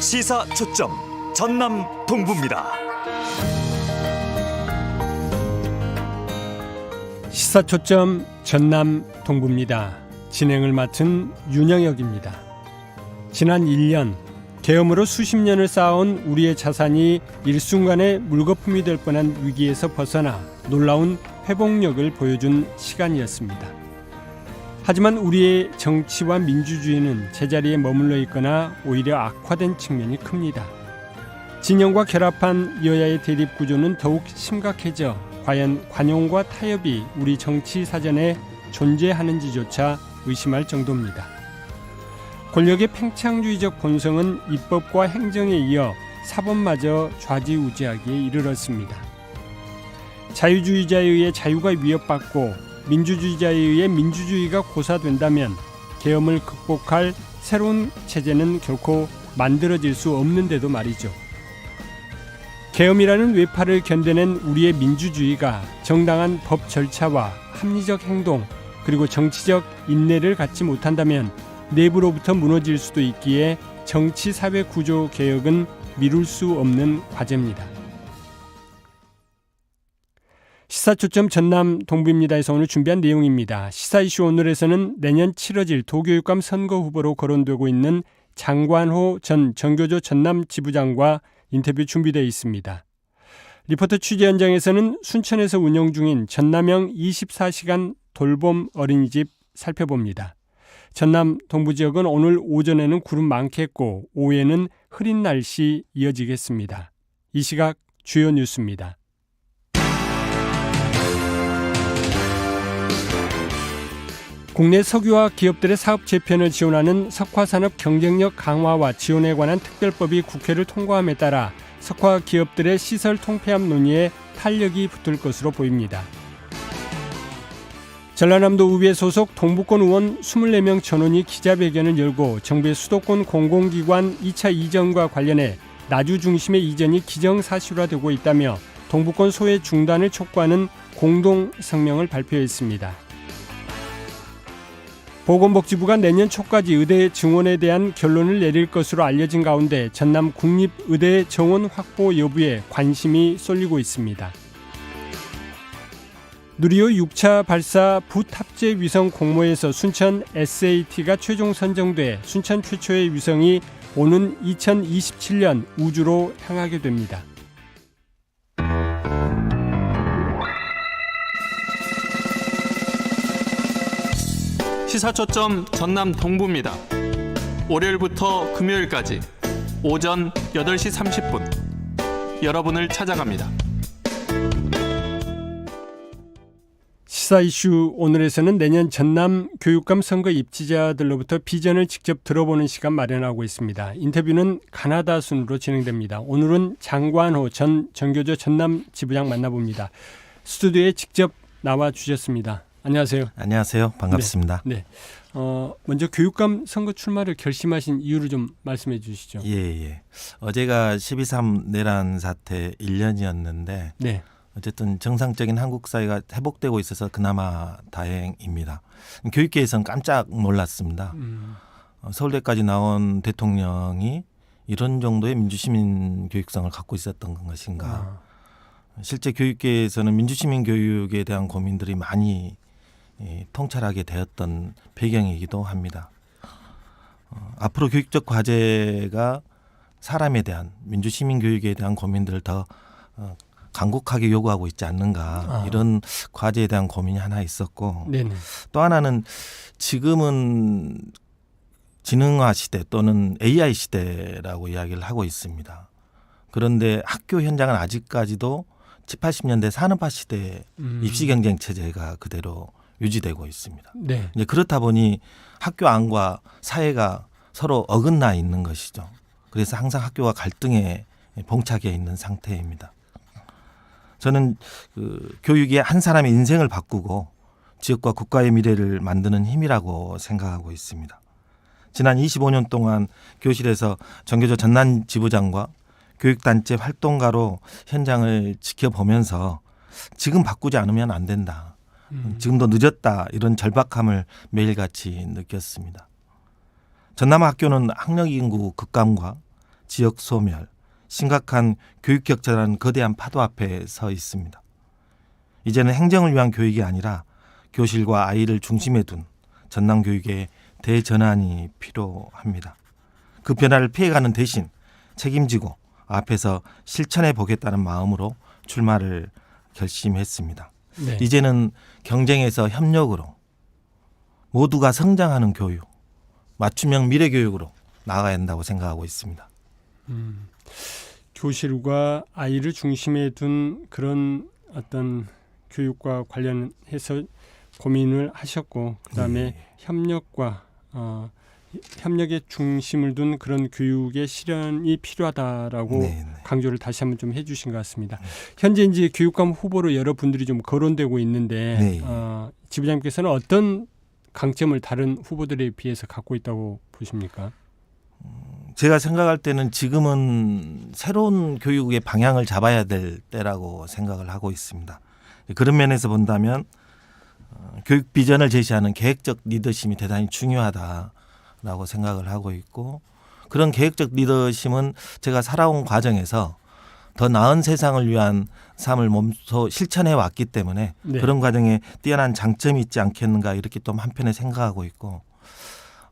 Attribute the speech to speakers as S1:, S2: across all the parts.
S1: 시사 초점 전남 동부입니다.
S2: 시사 초점 전남 동부입니다. 진행을 맡은 윤영혁입니다. 지난 1년 계엄으로 수십 년을 쌓아온 우리의 자산이 일순간에 물거품이 될 뻔한 위기에서 벗어나 놀라운 회복력을 보여준 시간이었습니다. 하지만 우리의 정치와 민주주의는 제자리에 머물러 있거나 오히려 악화된 측면이 큽니다. 진영과 결합한 여야의 대립 구조는 더욱 심각해져 과연 관용과 타협이 우리 정치 사전에 존재하는지조차 의심할 정도입니다. 권력의 팽창주의적 본성은 입법과 행정에 이어 사법마저 좌지우지하기에 이르렀습니다. 자유주의자에 의해 자유가 위협받고 민주주의자에 의해 민주주의가 고사된다면 계엄을 극복할 새로운 체제는 결코 만들어질 수 없는데도 말이죠. 계엄이라는 외파를 견뎌낸 우리의 민주주의가 정당한 법 절차와 합리적 행동 그리고 정치적 인내를 갖지 못한다면 내부로부터 무너질 수도 있기에 정치 사회 구조 개혁은 미룰 수 없는 과제입니다. 시사 초점 전남 동부입니다에서 오늘 준비한 내용입니다. 시사 이슈 오늘에서는 내년 치러질 도교육감 선거 후보로 거론되고 있는 장관호 전 정교조 전남 지부장과 인터뷰 준비되어 있습니다. 리포터 취재 현장에서는 순천에서 운영 중인 전남형 24시간 돌봄 어린이집 살펴봅니다. 전남 동부 지역은 오늘 오전에는 구름 많겠고 오후에는 흐린 날씨 이어지겠습니다. 이 시각 주요 뉴스입니다. 국내 석유화 기업들의 사업 재편을 지원하는 석화산업 경쟁력 강화와 지원에 관한 특별법이 국회를 통과함에 따라 석화 기업들의 시설 통폐합 논의에 탄력이 붙을 것으로 보입니다. 전라남도 의회 소속 동부권 의원 24명 전원이 기자회견을 열고 정부의 수도권 공공기관 2차 이전과 관련해 나주 중심의 이전이 기정사실화되고 있다며 동부권 소외 중단을 촉구하는 공동 성명을 발표했습니다. 보건복지부가 내년 초까지 의대 증원에 대한 결론을 내릴 것으로 알려진 가운데 전남 국립의대 정원 확보 여부에 관심이 쏠리고 있습니다. 누리호 6차 발사 부탑재 위성 공모에서 순천 SAT가 최종 선정돼 순천 최초의 위성이 오는 2027년 우주로 향하게 됩니다.
S3: 시사초점 전남 동부입니다. 월요일부터 금요일까지 오전 8시 30분 여러분을 찾아갑니다.
S2: 시사 이슈 오늘에서는 내년 전남 교육감 선거 입지자들로부터 비전을 직접 들어보는 시간 마련하고 있습니다. 인터뷰는 가나다 순으로 진행됩니다. 오늘은 장관호 전 정교조 전남 지부장 만나봅니다. 스튜디오에 직접 나와 주셨습니다. 안녕하세요.
S4: 안녕하세요. 반갑습니다.
S2: 네. 어, 먼저 교육감 선거 출마를 결심하신 이유를 좀 말씀해 주시죠.
S4: 예, 예. 어제가 12.3 내란 사태 1년이었는데
S2: 네.
S4: 어쨌든 정상적인 한국 사회가 회복되고 있어서 그나마 다행입니다. 교육계에서는 깜짝 놀랐습니다.
S2: 음,
S4: 어, 서울대까지 나온 대통령이 이런 정도의 민주시민 교육성을 갖고 있었던 것인가.
S2: 아,
S4: 실제 교육계에서는 민주시민 교육에 대한 고민들이 많이 이, 통찰하게 되었던 배경이기도 합니다. 어, 앞으로 교육적 과제가 사람에 대한 민주 시민 교육에 대한 고민들을 더 어, 간곡하게 요구하고 있지 않는가
S2: 아.
S4: 이런 과제에 대한 고민이 하나 있었고
S2: 네네.
S4: 또 하나는 지금은 지능화 시대 또는 AI 시대라고 이야기를 하고 있습니다. 그런데 학교 현장은 아직까지도 7, 80년대 산업화 시대
S2: 음,
S4: 입시 경쟁 체제가 그대로 유지되고 있습니다.
S2: 네.
S4: 이제 그렇다 보니 학교 안과 사회가 서로 어긋나 있는 것이죠. 그래서 항상 학교가 갈등에 봉착해 있는 상태입니다. 저는 그 교육이 한 사람의 인생을 바꾸고 지역과 국가의 미래를 만드는 힘이라고 생각하고 있습니다. 지난 25년 동안 교실에서 정교조 전남 지부장과 교육단체 활동가로 현장을 지켜보면서 지금 바꾸지 않으면 안 된다.
S2: 음.
S4: 지금도 늦었다 이런 절박함을 매일같이 느꼈습니다. 전남 학교는 학력 인구 급감과 지역 소멸, 심각한 교육 격차라는 거대한 파도 앞에 서 있습니다. 이제는 행정을 위한 교육이 아니라 교실과 아이를 중심에 둔 전남 교육의 대전환이 필요합니다. 그 변화를 피해가는 대신 책임지고 앞에서 실천해 보겠다는 마음으로 출마를 결심했습니다.
S2: 네.
S4: 이제는 경쟁에서 협력으로 모두가 성장하는 교육, 맞춤형 미래 교육으로 나아가야 한다고 생각하고 있습니다.
S2: 음, 교실과 아이를 중심에 둔 그런 어떤 교육과 관련해서 고민을 하셨고 그다음에
S4: 네.
S2: 협력과 어, 협력의 중심을 둔 그런 교육의 실현이 필요하다라고
S4: 네, 네.
S2: 강조를 다시 한번 좀 해주신 것 같습니다. 현재 이제 교육감 후보로 여러 분들이 좀 거론되고 있는데
S4: 네.
S2: 어, 지부장님께서는 어떤 강점을 다른 후보들에 비해서 갖고 있다고 보십니까?
S4: 제가 생각할 때는 지금은 새로운 교육의 방향을 잡아야 될 때라고 생각을 하고 있습니다. 그런 면에서 본다면 어, 교육 비전을 제시하는 계획적 리더십이 대단히 중요하다 라고 생각을 하고 있고 그런 계획적 리더십은 제가 살아온 과정에서 더 나은 세상을 위한 삶을 몸소 실천해 왔기 때문에
S2: 네.
S4: 그런 과정에 뛰어난 장점이 있지 않겠는가 이렇게 또 한편에 생각하고 있고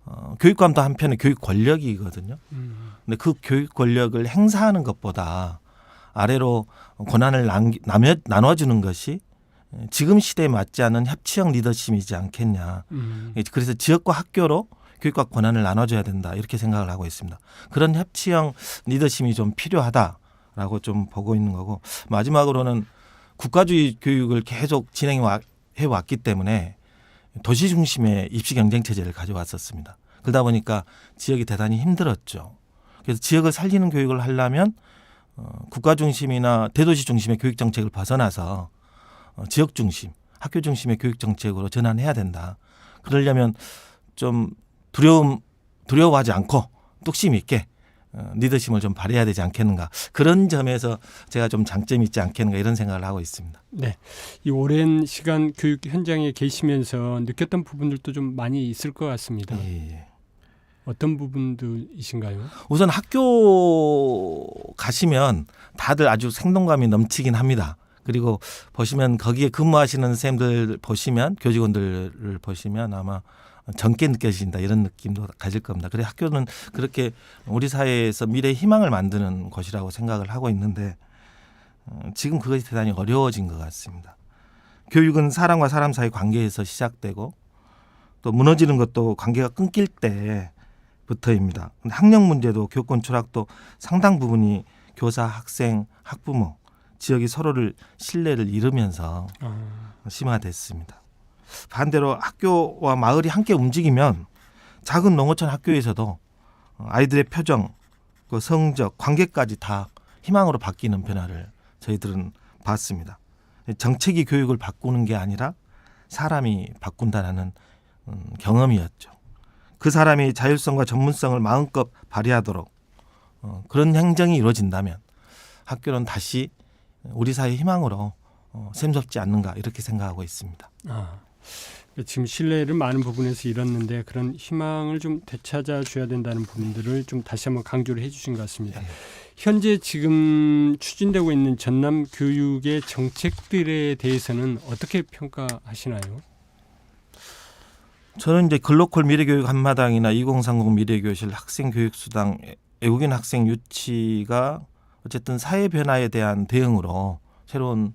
S4: 어, 교육감도 한편에 교육 권력이거든요.
S2: 음,
S4: 근데 그 교육 권력을 행사하는 것보다 아래로 권한을 남기, 나눠, 나눠주는 것이 지금 시대에 맞지 않은 협치형 리더십이지 않겠냐.
S2: 음,
S4: 그래서 지역과 학교로 교육과 권한을 나눠줘야 된다 이렇게 생각을 하고 있습니다. 그런 협치형 리더십이 좀 필요하다라고 좀 보고 있는 거고 마지막으로는 국가주의 교육을 계속 진행해 왔기 때문에 도시 중심의 입시 경쟁 체제를 가져왔었습니다. 그러다 보니까 지역이 대단히 힘들었죠. 그래서 지역을 살리는 교육을 하려면 어, 국가 중심이나 대도시 중심의 교육 정책을 벗어나서 어, 지역 중심, 학교 중심의 교육 정책으로 전환해야 된다. 그러려면 좀 두려움 두려워하지 않고 뚝심 있게 어, 리더십을 좀 발휘해야 되지 않겠는가 그런 점에서 제가 좀 장점이 있지 않겠는가 이런 생각을 하고 있습니다.
S2: 네. 이 오랜 시간 교육 현장에 계시면서 느꼈던 부분들도 좀 많이 있을 것 같습니다.
S4: 예, 예.
S2: 어떤 부분들이신가요?
S4: 우선 학교 가시면 다들 아주 생동감이 넘치긴 합니다. 그리고 보시면 거기에 근무하시는 선생님들 보시면 교직원들을 보시면 아마 젊게 느껴진다 이런 느낌도 가질 겁니다. 그래 학교는 그렇게 우리 사회에서 미래 희망을 만드는 곳이라고 생각을 하고 있는데 어, 지금 그것이 대단히 어려워진 것 같습니다. 교육은 사람과 사람 사이 관계에서 시작되고 또 무너지는 것도 관계가 끊길 때부터입니다. 학력 문제도 교권 추락도 상당 부분이 교사, 학생, 학부모, 지역이 서로를 신뢰를 잃으면서
S2: 아,
S4: 심화됐습니다. 반대로 학교와 마을이 함께 움직이면 작은 농어촌 학교에서도 아이들의 표정, 그 성적, 관계까지 다 희망으로 바뀌는 변화를 저희들은 봤습니다. 정책이 교육을 바꾸는 게 아니라 사람이 바꾼다는 음, 경험이었죠. 그 사람이 자율성과 전문성을 마음껏 발휘하도록 어, 그런 행정이 이루어진다면 학교는 다시 우리 사회 희망으로 어, 샘솟지 않는가 이렇게 생각하고 있습니다.
S2: 아. 지금 신뢰를 많은 부분에서 잃었는데 그런 희망을 좀 되찾아 줘야 된다는 부분들을 좀 다시 한번 강조를 해주신 것 같습니다. 현재 지금 추진되고 있는 전남 교육의 정책들에 대해서는 어떻게 평가하시나요?
S4: 저는 이제 글로컬 미래교육 한마당이나 2030 미래교실 학생 교육수당 외국인 학생 유치가 어쨌든 사회 변화에 대한 대응으로 새로운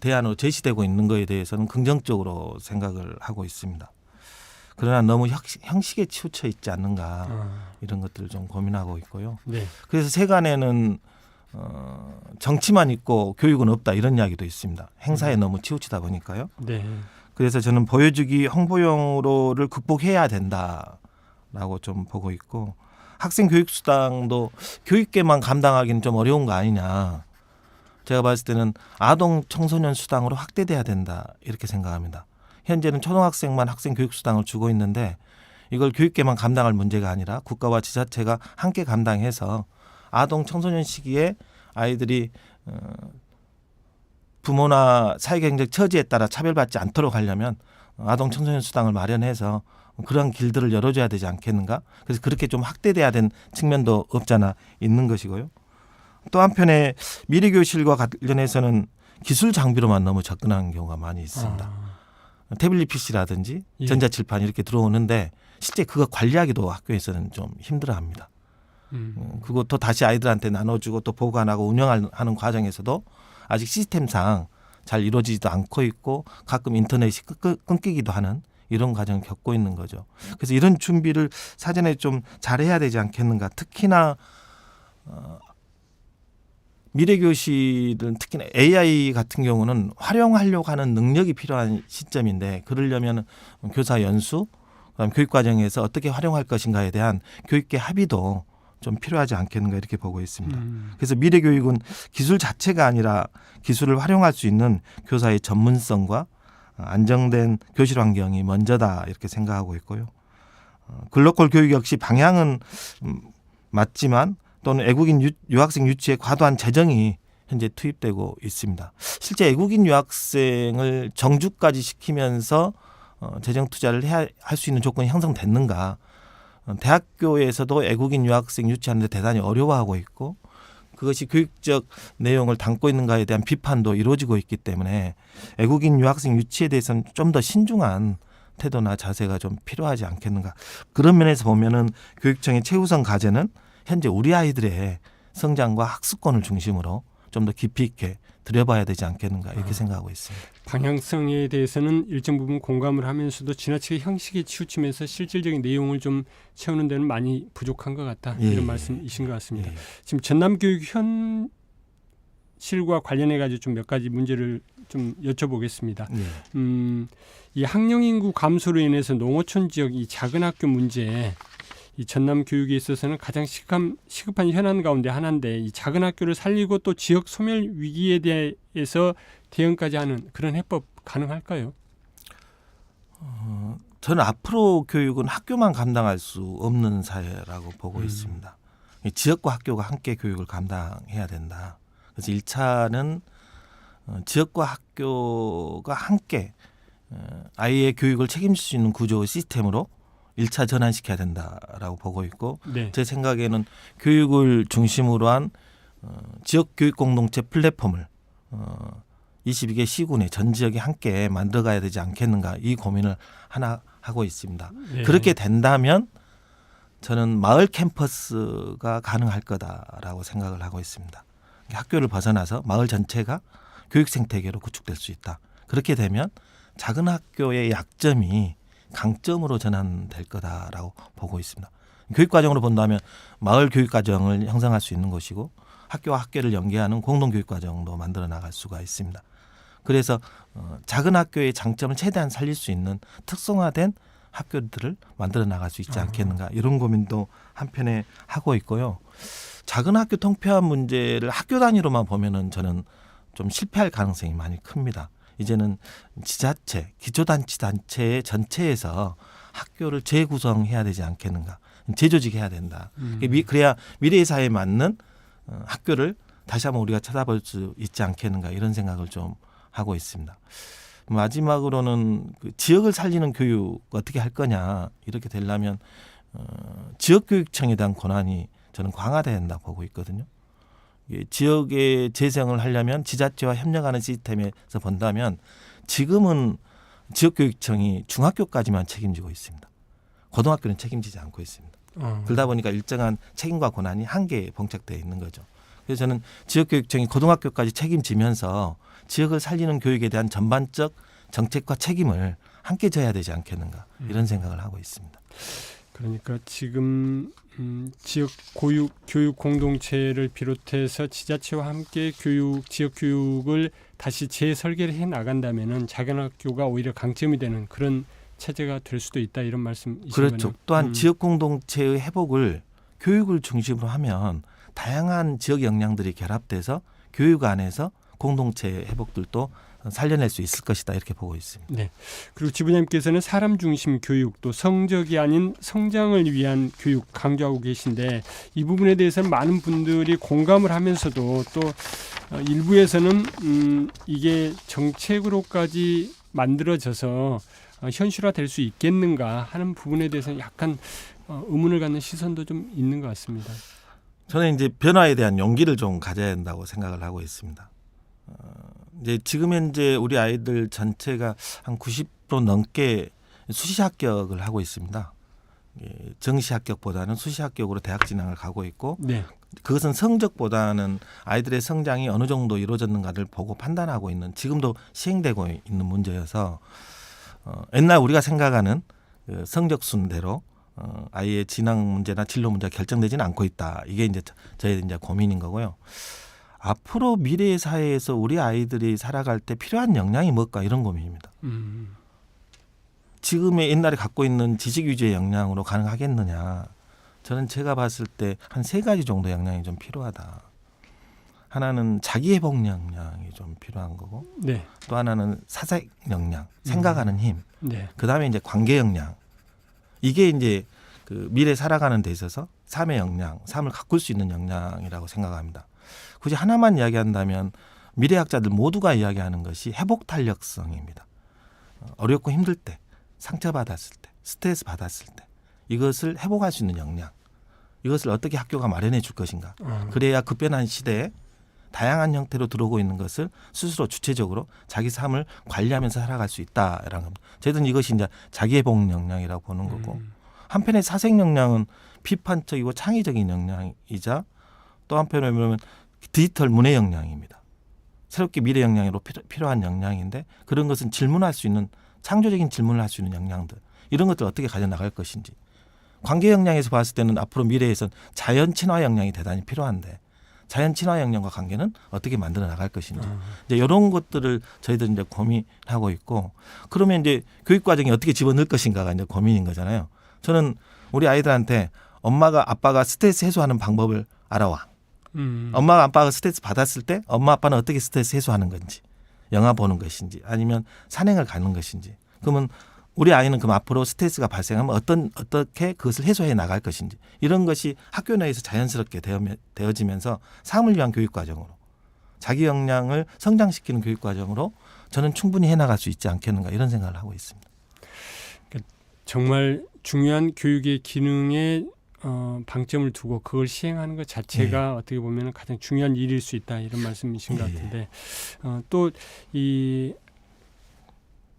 S4: 대안으로 제시되고 있는 것에 대해서는 긍정적으로 생각을 하고 있습니다. 그러나 너무 형식, 형식에 치우쳐 있지 않는가
S2: 아,
S4: 이런 것들을 좀 고민하고 있고요.
S2: 네.
S4: 그래서 세간에는 어, 정치만 있고 교육은 없다 이런 이야기도 있습니다. 행사에 너무 치우치다 보니까요.
S2: 네.
S4: 그래서 저는 보여주기 홍보용으로를 극복해야 된다라고 좀 보고 있고 학생 교육 수당도 교육계만 감당하기는 좀 어려운 거 아니냐. 제가 봤을 때는 아동 청소년 수당으로 확대돼야 된다 이렇게 생각합니다. 현재는 초등학생만 학생 교육 수당을 주고 있는데 이걸 교육계만 감당할 문제가 아니라 국가와 지자체가 함께 감당해서 아동 청소년 시기에 아이들이 어, 부모나 사회경제적 처지에 따라 차별받지 않도록 하려면 아동 청소년 수당을 마련해서 그런 길들을 열어줘야 되지 않겠는가? 그래서 그렇게 좀 확대돼야 된 측면도 없잖아 있는 것이고요. 또 한편에 미래 교실과 관련해서는 기술 장비로만 너무 접근하는 경우가 많이 있습니다.
S2: 아,
S4: 태블릿 PC라든지
S2: 예.
S4: 전자칠판 이렇게 들어오는데 실제 그거 관리하기도 학교에서는 좀 힘들어합니다.
S2: 음.
S4: 음, 그것도 다시 아이들한테 나눠주고 또 보관하고 운영하는 과정에서도 아직 시스템상 잘 이루어지지도 않고 있고 가끔 인터넷이 끊기기도 하는 이런 과정을 겪고 있는 거죠. 그래서 이런 준비를 사전에 좀 잘해야 되지 않겠는가. 특히나 어, 미래교실은 특히나 AI 같은 경우는 활용하려고 하는 능력이 필요한 시점인데 그러려면 교사 연수, 그다음 교육 과정에서 어떻게 활용할 것인가에 대한 교육계 합의도 좀 필요하지 않겠는가 이렇게 보고 있습니다.
S2: 음.
S4: 그래서 미래 교육은 기술 자체가 아니라 기술을 활용할 수 있는 교사의 전문성과 안정된 교실 환경이 먼저다 이렇게 생각하고 있고요. 어, 글로컬 교육 역시 방향은 음, 맞지만 또는 애국인 유, 유학생 유치에 과도한 재정이 현재 투입되고 있습니다. 실제 애국인 유학생을 정주까지 시키면서 어, 재정 투자를 할 수 있는 조건이 형성됐는가? 어, 대학교에서도 애국인 유학생 유치하는데 대단히 어려워하고 있고 그것이 교육적 내용을 담고 있는가에 대한 비판도 이루어지고 있기 때문에 애국인 유학생 유치에 대해서는 좀 더 신중한 태도나 자세가 좀 필요하지 않겠는가 그런 면에서 보면은 교육청의 최우선 과제는 현재 우리 아이들의 성장과 학습권을 중심으로 좀 더 깊이 있게 들여봐야 되지 않겠는가 이렇게
S2: 아.
S4: 생각하고 있습니다.
S2: 방향성에 대해서는 일정 부분 공감을 하면서도 지나치게 형식에 치우치면서 실질적인 내용을 좀 채우는 데는 많이 부족한 것 같다
S4: 예,
S2: 이런
S4: 예,
S2: 말씀이신 것 같습니다.
S4: 예.
S2: 지금 전남교육 현 실과 관련해 가지고 좀 몇 가지 문제를 좀 여쭤보겠습니다.
S4: 예.
S2: 음, 이 학령 인구 감소로 인해서 농어촌 지역 이 작은 학교 문제 이 전남 교육에 있어서는 가장 시급한, 시급한 현안 가운데 하나인데 이 작은 학교를 살리고 또 지역 소멸 위기에 대해서 대응까지 하는 그런 해법 가능할까요?
S4: 저는 앞으로 교육은 학교만 감당할 수 없는 사회라고 보고
S2: 음.
S4: 있습니다. 이 지역과 학교가 함께 교육을 감당해야 된다. 그래서 1차는 어, 지역과 학교가 함께 어, 아이의 교육을 책임질 수 있는 구조 시스템으로 1차 전환시켜야 된다라고 보고 있고
S2: 네.
S4: 제 생각에는 교육을 중심으로 한 어, 지역 교육 공동체 플랫폼을 어, 22개 시군에 전 지역에 함께 만들어가야 되지 않겠는가 이 고민을 하나 하고 있습니다.
S2: 네.
S4: 그렇게 된다면 저는 마을 캠퍼스가 가능할 거다라고 생각을 하고 있습니다. 학교를 벗어나서 마을 전체가 교육 생태계로 구축될 수 있다. 그렇게 되면 작은 학교의 약점이 강점으로 전환될 거다라고 보고 있습니다. 교육 과정으로 본다면 마을 교육 과정을 형성할 수 있는 것이고 학교와 학교를 연계하는 공동 교육 과정도 만들어 나갈 수가 있습니다. 그래서 어, 작은 학교의 장점을 최대한 살릴 수 있는 특성화된 학교들을 만들어 나갈 수 있지
S2: 아.
S4: 않겠는가 이런 고민도 한편에 하고 있고요. 작은 학교 통폐합 문제를 학교 단위로만 보면은 저는 좀 실패할 가능성이 많이 큽니다. 이제는 지자체, 기초단체 단체 전체에서 학교를 재구성해야 되지 않겠는가, 재조직해야 된다.
S2: 음.
S4: 미- 그래야 미래의 사회에 맞는 어, 학교를 다시 한번 우리가 찾아볼 수 있지 않겠는가 이런 생각을 좀 하고 있습니다. 마지막으로는 그 지역을 살리는 교육 어떻게 할 거냐 이렇게 되려면 어, 지역교육청에 대한 권한이 저는 강화돼야 된다 보고 있거든요. 이게 지역의 재생을 하려면 지자체와 협력하는 시스템에서 본다면 지금은 지역교육청이 중학교까지만 책임지고 있습니다. 고등학교는 책임지지 않고 있습니다.
S2: 어.
S4: 그러다 보니까 일정한 책임과 권한이 한계에 봉착되어 있는 거죠. 그래서 저는 지역교육청이 고등학교까지 책임지면서 지역을 살리는 교육에 대한 전반적 정책과 책임을 함께 져야 되지 않겠는가 이런 생각을 하고 있습니다.
S2: 그러니까 지금 음, 지역 고육 교육 공동체를 비롯해서 지자체와 함께 교육 지역 교육을 다시 재설계를 해 나간다면은 작은 학교가 오히려 강점이 되는 그런 체제가 될 수도 있다 이런 말씀이신
S4: 그렇죠.
S2: 거네요.
S4: 또한
S2: 음.
S4: 지역 공동체의 회복을 교육을 중심으로 하면 다양한 지역 역량들이 결합돼서 교육 안에서 공동체 회복들도 살려낼 수 있을 것이다 이렇게 보고 있습니다.
S2: 네. 그리고 지부장님께서는 사람 중심 교육 또 성적이 아닌 성장을 위한 교육 강조하고 계신데 이 부분에 대해서는 많은 분들이 공감을 하면서도 또 어, 일부에서는 음, 이게 정책으로까지 만들어져서 어, 현실화 될 수 있겠는가 하는 부분에 대해서는 약간 어, 의문을 갖는 시선도 좀 있는 것 같습니다.
S4: 저는 이제 변화에 대한 용기를 좀 가져야 된다고 생각을 하고 있습니다. 어, 이제 지금 현재 우리 아이들 전체가 한 90% 넘게 수시 합격을 하고 있습니다. 예, 정시 합격보다는 수시 합격으로 대학 진학을 가고 있고
S2: 네.
S4: 그것은 성적보다는 아이들의 성장이 어느 정도 이루어졌는가를 보고 판단하고 있는 지금도 시행되고 있는 문제여서 어, 옛날 우리가 생각하는 그 성적 순대로 어, 아이의 진학 문제나 진로 문제가 결정되지는 않고 있다. 이게 이제 저- 저의 이제 고민인 거고요. 앞으로 미래의 사회에서 우리 아이들이 살아갈 때 필요한 역량이 뭘까 이런 고민입니다.
S2: 음,
S4: 지금의 옛날에 갖고 있는 지식 위주의 역량으로 가능하겠느냐? 저는 제가 봤을 때 한 세 가지 정도 역량이 좀 필요하다. 하나는 자기 회복 역량이 좀 필요한 거고,
S2: 네.
S4: 또 하나는 사색 역량, 생각하는 힘,
S2: 네.
S4: 그 다음에 이제 관계 역량. 이게 이제 그 미래 살아가는 데 있어서 삶의 역량, 삶을 가꿀 수 있는 역량이라고 생각합니다. 굳이 하나만 이야기한다면 미래학자들 모두가 이야기하는 것이 회복 탄력성입니다. 어, 어렵고 힘들 때, 상처받았을 때, 스트레스 받았을 때 이것을 회복할 수 있는 역량. 이것을 어떻게 학교가 마련해 줄 것인가.
S2: 어,
S4: 그래야 급변한 시대에 다양한 형태로 들어오고 있는 것을 스스로 주체적으로 자기 삶을 관리하면서 살아갈 수 있다라는 겁니다. 저희들은 이것이 이제 자기 회복 역량이라고 보는 거고
S2: 음,
S4: 한편의 사색 역량은 비판적이고 창의적인 역량이자 또 한편으로 보면 디지털 문해 역량입니다. 새롭게 미래 역량으로 필요- 필요한 역량인데 그런 것은 질문할 수 있는 창조적인 질문을 할 수 있는 역량들 이런 것들 어떻게 가져 나갈 것인지 관계 역량에서 봤을 때는 앞으로 미래에선 자연 친화 역량이 대단히 필요한데 자연 친화 역량과 관계는 어떻게 만들어 나갈 것인지
S2: 어,
S4: 이제 이런 것들을 저희들 이제 고민하고 있고 그러면 이제 교육 과정에 어떻게 집어넣을 것인가가 이제 고민인 거잖아요. 저는 우리 아이들한테 엄마가 아빠가 스트레스 해소하는 방법을 알아와.
S2: 음,
S4: 엄마가 아빠가 스트레스 받았을 때 엄마 아빠는 어떻게 스트레스 해소하는 건지 영화 보는 것인지 아니면 산행을 가는 것인지. 그러면 우리 아이는 그럼 앞으로 스트레스가 발생하면 어떤 어떻게 그것을 해소해 나갈 것인지. 이런 것이 학교 내에서 자연스럽게 되어, 되어지면서 삶을 위한 교육 과정으로 자기 역량을 성장시키는 교육 과정으로 저는 충분히 해 나갈 수 있지 않겠는가 이런 생각을 하고 있습니다.
S2: 정말 중요한 교육의 기능에 어, 방점을 두고 그걸 시행하는 것 자체가 어떻게 보면 가장 중요한 일일 수 있다 이런 말씀이신 것
S4: 예.
S2: 같은데 어, 또이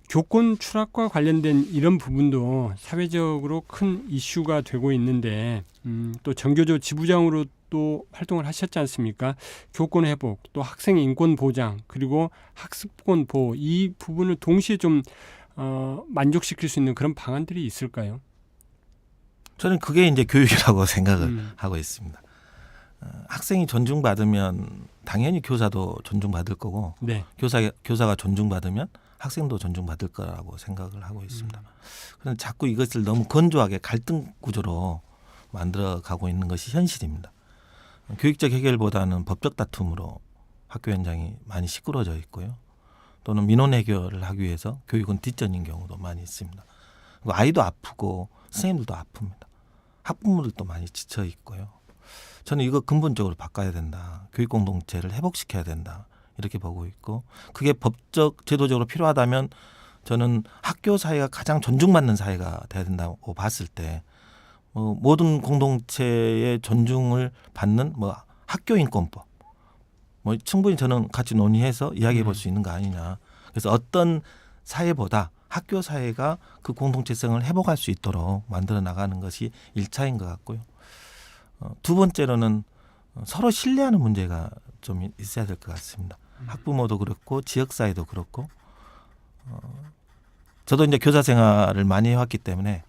S2: 교권 추락과 관련된 이런 부분도 사회적으로 큰 이슈가 되고 있는데 음, 또 정교조 지부장으로 또 활동을 하셨지 않습니까? 교권 회복, 또 학생 인권 보장, 그리고 학습권 보호 이 부분을 동시에 좀 어, 만족시킬 수 있는 그런 방안들이 있을까요?
S4: 저는 그게 이제 교육이라고 생각을
S2: 음.
S4: 하고 있습니다. 어, 학생이 존중받으면 당연히 교사도 존중받을 거고
S2: 네.
S4: 교사 교사가 존중받으면 학생도 존중받을 거라고 생각을 하고 있습니다. 그런데 자꾸 이것을 너무 건조하게 갈등 구조로 만들어 가고 있는 것이 현실입니다. 교육적 해결보다는 법적 다툼으로 학교 현장이 많이 시끄러져 있고요. 또는 민원 해결을 하기 위해서 교육은 뒷전인 경우도 많이 있습니다. 아이도 아프고 선생님들도 아픕니다. 학부모들도 많이 지쳐 있고요. 저는 이거 근본적으로 바꿔야 된다. 교육 공동체를 회복시켜야 된다. 이렇게 보고 있고 그게 법적 제도적으로 필요하다면 저는 학교 사회가 가장 존중받는 사회가 돼야 된다고 봤을 때 뭐 모든 공동체의 존중을 받는 뭐 학교 인권법 뭐 충분히 저는 같이 논의해서 이야기해 볼 수 있는 거 아니냐. 그래서 어떤 사회보다 학교 사회가 그 공동체성을 회복할 수 있도록 만들어 나가는 것이 일차인것 같고요. 어, 두 번째로는 어, 서로 신뢰하는 문제가 좀 있어야 될 것 같습니다. 학부모도 그렇고 지역 사회도 그렇고 어, 저도 이제 교사 생활을 많이 해왔기 때문에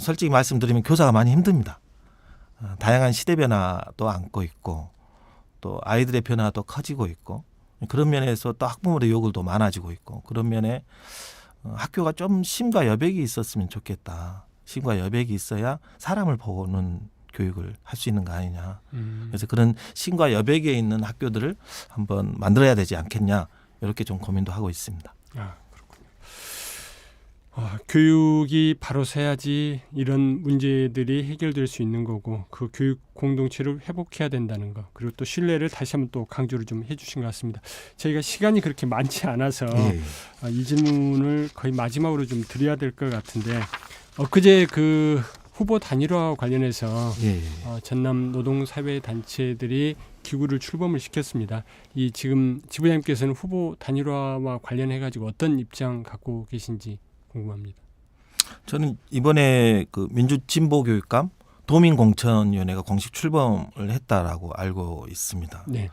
S4: 솔직히 말씀드리면 교사가 많이 힘듭니다. 어, 다양한 시대 변화도 안고 있고 또 아이들의 변화도 커지고 있고 그런 면에서 또 학부모들의 요구도 많아지고 있고 그런 면에 어, 학교가 좀 심과 여백이 있었으면 좋겠다. 심과 여백이 있어야 사람을 보는 교육을 할 수 있는 거 아니냐.
S2: 음.
S4: 그래서 그런 신과 여백에 있는 학교들을 한번 만들어야 되지 않겠냐 이렇게 좀 고민도 하고 있습니다.
S2: 아, 아, 교육이 바로 서야지 이런 문제들이 해결될 수 있는 거고 그 교육 공동체를 회복해야 된다는 거 그리고 또 신뢰를 다시 한번 또 강조를 좀 해주신 것 같습니다. 저희가 시간이 그렇게 많지 않아서
S4: 예.
S2: 아, 이 질문을 거의 마지막으로 좀 드려야 될 것 같은데 엊그제 그 후보 단일화 관련해서
S4: 예.
S2: 어, 전남 노동사회 단체들이 기구를 출범을 시켰습니다. 이 지금 지부장님께서는 후보 단일화와 관련해 가지고 어떤 입장 갖고 계신지 궁금합니다.
S4: 저는 이번에 그 민주진보교육감 도민공천위원회가 공식 출범을 했다라고 알고 있습니다.
S2: 네,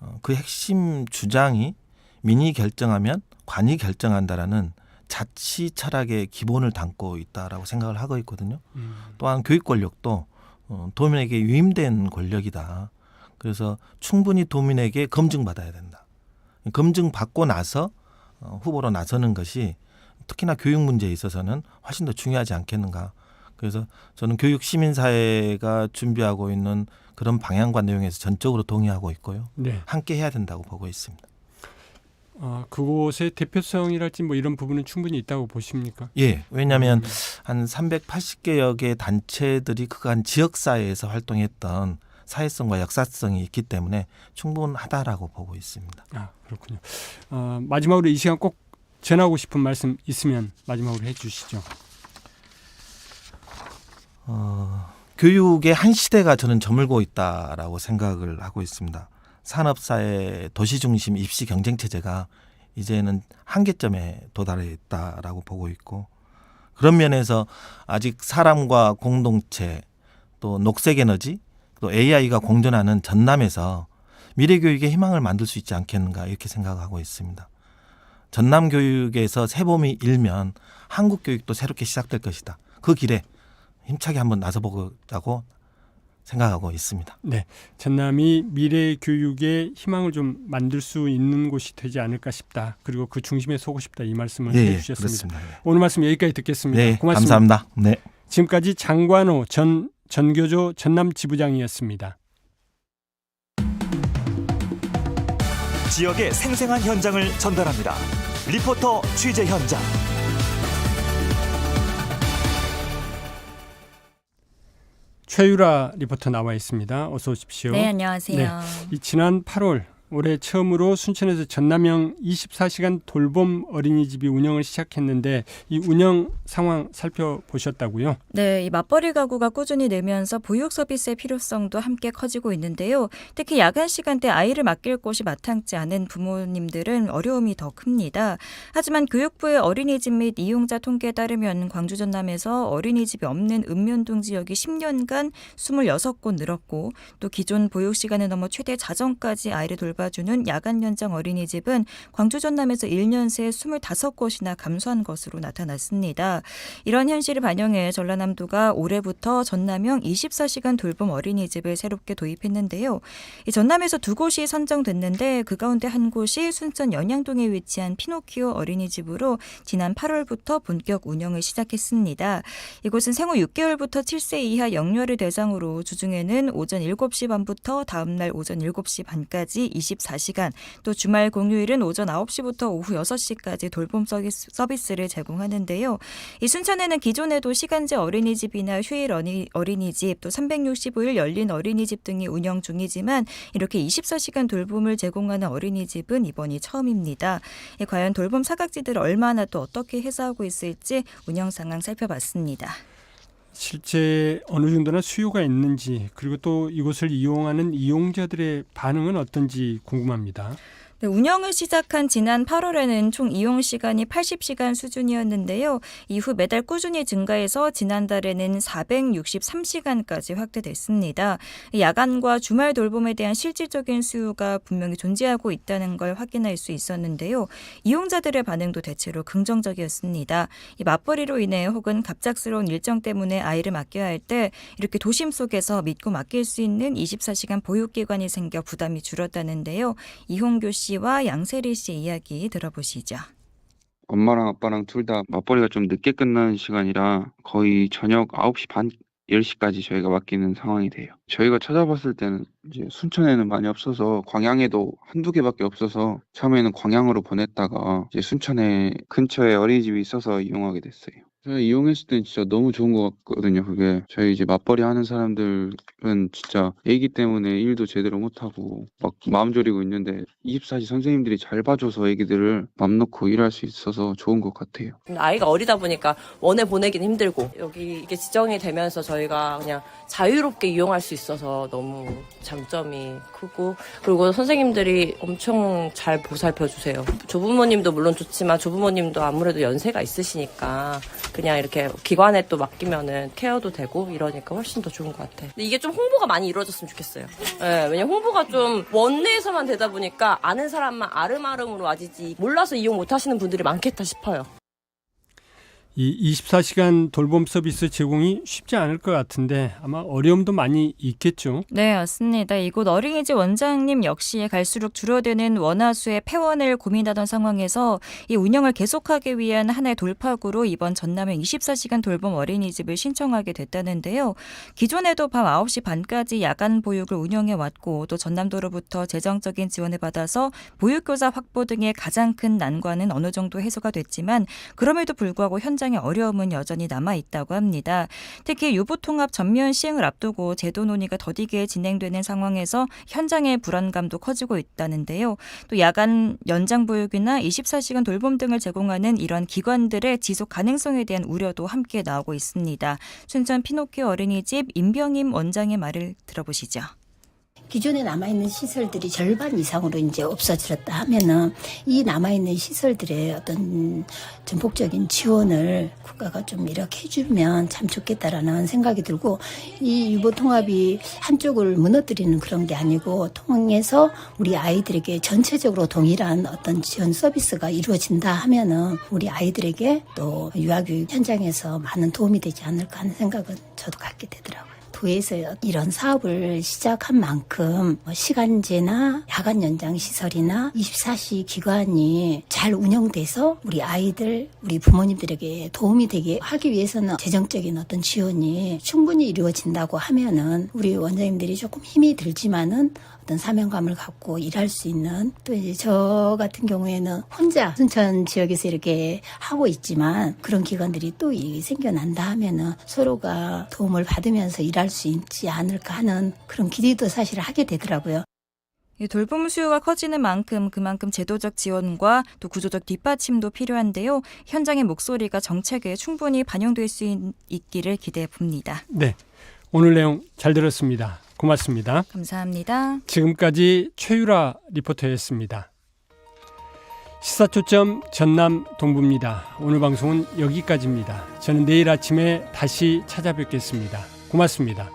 S4: 어, 그 핵심 주장이 민이 결정하면 관이 결정한다라는 자치 철학의 기본을 담고 있다라고 생각을 하고 있거든요.
S2: 음,
S4: 또한 교육 권력도 어, 도민에게 유임된 권력이다. 그래서 충분히 도민에게 검증받아야 된다. 검증 받고 나서 어, 후보로 나서는 것이 특히나 교육 문제에 있어서는 훨씬 더 중요하지 않겠는가. 그래서 저는 교육 시민사회가 준비하고 있는 그런 방향과 내용에서 전적으로 동의하고 있고요.
S2: 네.
S4: 함께 해야 된다고 보고 있습니다.
S2: 어, 그곳의 대표성이랄지 뭐 이런 부분은 충분히 있다고 보십니까?
S4: 예, 왜냐하면 한 380개여 개 단체들이 그간 지역사회에서 활동했던 사회성과 역사성이 있기 때문에 충분하다라고 보고 있습니다.
S2: 아 그렇군요. 어, 마지막으로 이 시간 꼭 전하고 싶은 말씀 있으면 마지막으로 해주시죠.
S4: 어, 교육의 한 시대가 저는 저물고 있다라고 생각을 하고 있습니다. 산업사회 도시 중심 입시 경쟁 체제가 이제는 한계점에 도달해 있다라고 보고 있고 그런 면에서 아직 사람과 공동체 또 녹색 에너지 또 AI가 공존하는 전남에서 미래 교육의 희망을 만들 수 있지 않겠는가 이렇게 생각하고 있습니다. 전남 교육에서 새봄이 일면 한국 교육도 새롭게 시작될 것이다. 그 길에 힘차게 한번 나서보자고 생각하고 있습니다.
S2: 네, 전남이 미래 교육의 희망을 좀 만들 수 있는 곳이 되지 않을까 싶다. 그리고 그 중심에 서고 싶다 이 말씀을
S4: 예, 예,
S2: 해주셨습니다.
S4: 그렇습니다.
S2: 오늘 말씀 여기까지 듣겠습니다.
S4: 네,
S2: 고맙습니다.
S4: 감사합니다. 네.
S2: 지금까지 장관호 전 전교조 전남 지부장이었습니다.
S1: 지역의 생생한 현장을 전달합니다. 리포터 취재 현장.
S2: 최유라 리포터 나와 있습니다. 어서 오십시오.
S5: 네, 안녕하세요.
S2: 이 지난 8월 올해 처음으로 순천에서 전남형 24시간 돌봄 어린이집이 운영을 시작했는데 이 운영 상황 살펴보셨다고요?
S5: 네, 이 맞벌이 가구가 꾸준히 늘면서 보육 서비스의 필요성도 함께 커지고 있는데요. 특히 야간 시간대 아이를 맡길 곳이 마땅치 않은 부모님들은 어려움이 더 큽니다. 하지만 교육부의 어린이집 및 이용자 통계에 따르면 광주 전남에서 어린이집이 없는 읍면동 지역이 10년간 26곳 늘었고 또 기존 보육 시간을 넘어 최대 자정까지 아이를 돌 봐주는 야간 연장 어린이집은 광주 전남에서 1년 새 25곳이나 감소한 것으로 나타났습니다. 이런 현실을 반영해 전라남도가 올해부터 전남형 24시간 돌봄 어린이집을 새롭게 도입했는데요. 이 전남에서 두 곳이 선정됐는데 그 가운데 한 곳이 순천 연양동에 위치한 피노키오 어린이집으로 지난 8월부터 본격 운영을 시작했습니다. 이곳은 생후 6개월부터 7세 이하 영유아를 대상으로 주중에는 오전 7시 반부터 다음날 오전 7시 반까지 24시간 또 주말 공휴일은 오전 9시부터 오후 6시까지 돌봄 서비스- 서비스를 제공하는데요. 이 순천에는 기존에도 시간제 어린이집이나 휴일 어니- 어린이집 또 365일 열린 어린이집 등이 운영 중이지만 이렇게 24시간 돌봄을 제공하는 어린이집은 이번이 처음입니다. 이 과연 돌봄 사각지대를 얼마나 또 어떻게 해소하고 있을지 운영 상황 살펴봤습니다.
S2: 실제 어느 정도나 수요가 있는지 그리고 또 이곳을 이용하는 이용자들의 반응은 어떤지 궁금합니다.
S5: 네, 운영을 시작한 지난 8월에는 총 이용 시간이 80시간 수준이었는데요. 이후 매달 꾸준히 증가해서 지난달에는 463시간까지 확대됐습니다. 야간과 주말 돌봄에 대한 실질적인 수요가 분명히 존재하고 있다는 걸 확인할 수 있었는데요. 이용자들의 반응도 대체로 긍정적이었습니다. 이 맞벌이로 인해 혹은 갑작스러운 일정 때문에 아이를 맡겨야 할 때 이렇게 도심 속에서 믿고 맡길 수 있는 24시간 보육기관이 생겨 부담이 줄었다는데요. 이홍교 씨와 양세리 씨의 이야기 들어보시죠.
S6: 엄마랑 아빠랑 둘 다 맞벌이가 좀 늦게 끝나는 시간이라 거의 저녁 9시 반 10시까지 저희가 맡기는 상황이 돼요. 저희가 찾아봤을 때는 이제 순천에는 많이 없어서 광양에도 한두 개밖에 없어서 처음에는 광양으로 보냈다가 이제 순천에 근처에 어린이집이 있어서 이용하게 됐어요. 제가 이용했을 땐 진짜 너무 좋은 것 같거든요. 그게 저희 이제 맞벌이 하는 사람들은 진짜 애기 때문에 일도 제대로 못하고 막 마음 졸이고 있는데 24시 선생님들이 잘 봐줘서 애기들을 맘 놓고 일할 수 있어서 좋은 것 같아요.
S7: 아이가 어리다 보니까 원에 보내긴 힘들고 여기 이게 지정이 되면서 저희가 그냥 자유롭게 이용할 수 있어서 너무 장점이 크고 그리고 선생님들이 엄청 잘 보살펴 주세요. 조부모님도 물론 좋지만 조부모님도 아무래도 연세가 있으시니까 그냥 이렇게 기관에 또 맡기면은 케어도 되고 이러니까 훨씬 더 좋은 것 같아. 근데 이게 좀 홍보가 많이 이루어졌으면 좋겠어요. 예, 왜냐 면 홍보가 좀 원내에서만 되다 보니까 아는 사람만 아름아름으로 와지지 몰라서 이용 못 하시는 분들이 많겠다 싶어요.
S2: 이 24시간 돌봄 서비스 제공이 쉽지 않을 것 같은데 아마 어려움도 많이 있겠죠.
S5: 네, 맞습니다. 이곳 어린이집 원장님 역시 갈수록 줄어드는 원화수의 폐원을 고민하던 상황에서 이 운영을 계속하기 위한 하나의 돌파구로 이번 전남의 24시간 돌봄 어린이집을 신청하게 됐다는데요. 기존에도 밤 9시 반까지 야간 보육을 운영해 왔고 또 전남도로부터 재정적인 지원을 받아서 보육교사 확보 등의 가장 큰 난관은 어느 정도 해소가 됐지만 그럼에도 불구하고 현 장의 어려움은 여전히 남아 있다고 합니다. 특히 유보 통합 전면 시행을 앞두고 제도 논의가 더디게 진행되는 상황에서 현장의 불안감도 커지고 있다는데요. 또 야간 연장 보육이나 24시간 돌봄 등을 제공하는 이런 기관들의 지속 가능성에 대한 우려도 함께 나오고 있습니다. 순천 피노키오 어린이집 임병임 원장의 말을 들어보시죠.
S8: 기존에 남아있는 시설들이 절반 이상으로 이제 없어졌다 하면은 이 남아있는 시설들의 어떤 전폭적인 지원을 국가가 좀 이렇게 해주면 참 좋겠다라는 생각이 들고 이 유보 통합이 한쪽을 무너뜨리는 그런 게 아니고 통해서 우리 아이들에게 전체적으로 동일한 어떤 지원 서비스가 이루어진다 하면은 우리 아이들에게 또 유아교육 현장에서 많은 도움이 되지 않을까 하는 생각은 저도 갖게 되더라고요. 도에서 이런 사업을 시작한 만큼 뭐 시간제나 야간 연장 시설이나 24시 기관이 잘 운영돼서 우리 아이들, 우리 부모님들에게 도움이 되게 하기 위해서는 재정적인 어떤 지원이 충분히 이루어진다고 하면은 우리 원장님들이 조금 힘이 들지만은 어떤 사명감을 갖고 일할 수 있는 또 이제 저 같은 경우에는 혼자 순천 지역에서 이렇게 하고 있지만 그런 기관들이 또이 생겨난다 하면은 서로가 도움을 받으면서 일할 수 있지 않을까 하는 그런 기대도 사실 하게 되더라고요.
S5: 이 돌봄 수요가 커지는 만큼 그만큼 제도적 지원과 또 구조적 뒷받침도 필요한데요. 현장의 목소리가 정책에 충분히 반영될 수 있, 있기를 기대해 봅니다.
S2: 네. 오늘 내용 잘 들었습니다. 고맙습니다.
S5: 감사합니다.
S2: 지금까지 최유라 리포터였습니다. 시사초점 전남 동부입니다. 오늘 방송은 여기까지입니다. 저는 내일 아침에 다시 찾아뵙겠습니다. 고맙습니다.